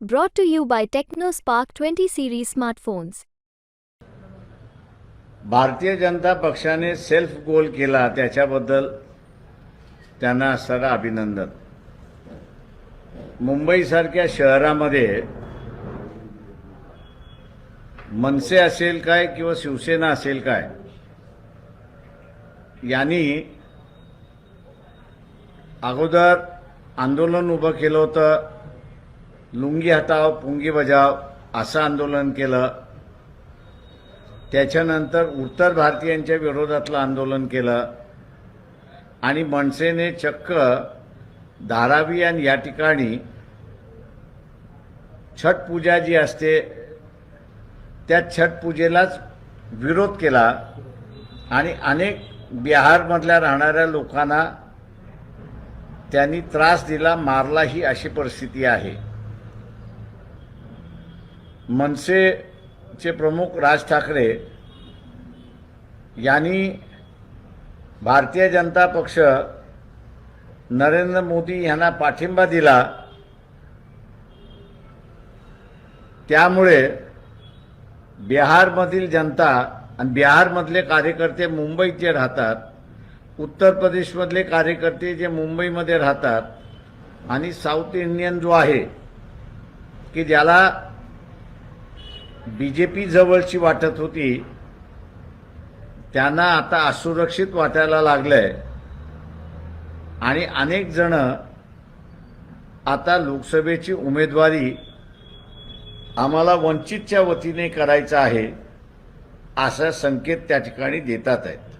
Brought to you by TechnoSpark 20 series smartphones. Bharatiya Janata पक्षाने self goal केला त्याच्याबद्दल त्यांना असणारं अभिनंदन मुंबईसारख्या शहरामध्ये मनसे असेल काय किंवा शिवसेना असेल काय यांनी अगोदर आंदोलन उभं केलं होतं लुंगी हटाव पुंगी बजाव असं आंदोलन केलं. त्याच्यानंतर उत्तर भारतीयांच्या विरोधातलं आंदोलन केलं. आणि मनसेने चक्क धारावी आणि या ठिकाणी छट पूजा जी असते त्या छट पूजेलाच विरोध केला. आणि अनेक बिहारमधल्या राहणाऱ्या लोकांना त्यांनी त्रास दिला मारलाही अशी परिस्थिती आहे. मनसेचे प्रमुख राज ठाकरे यांनी भारतीय जनता पक्ष नरेंद्र मोदी यांना पाठिंबा दिला. त्यामुळे बिहारमधील जनता आणि बिहारमधले कार्यकर्ते मुंबईत जे राहतात उत्तर प्रदेशमधले कार्यकर्ते जे मुंबईमध्ये राहतात आणि साऊथ इंडियन जो आहे की ज्याला बी जे पी जवळची वाटत होती. त्यांना आता असुरक्षित वाटायला लागलंय. आणि अनेक जण आता लोकसभेची उमेदवारी आम्हाला वंचितच्या वतीने करायचं आहे असा संकेत त्या ठिकाणी देतात आहेत.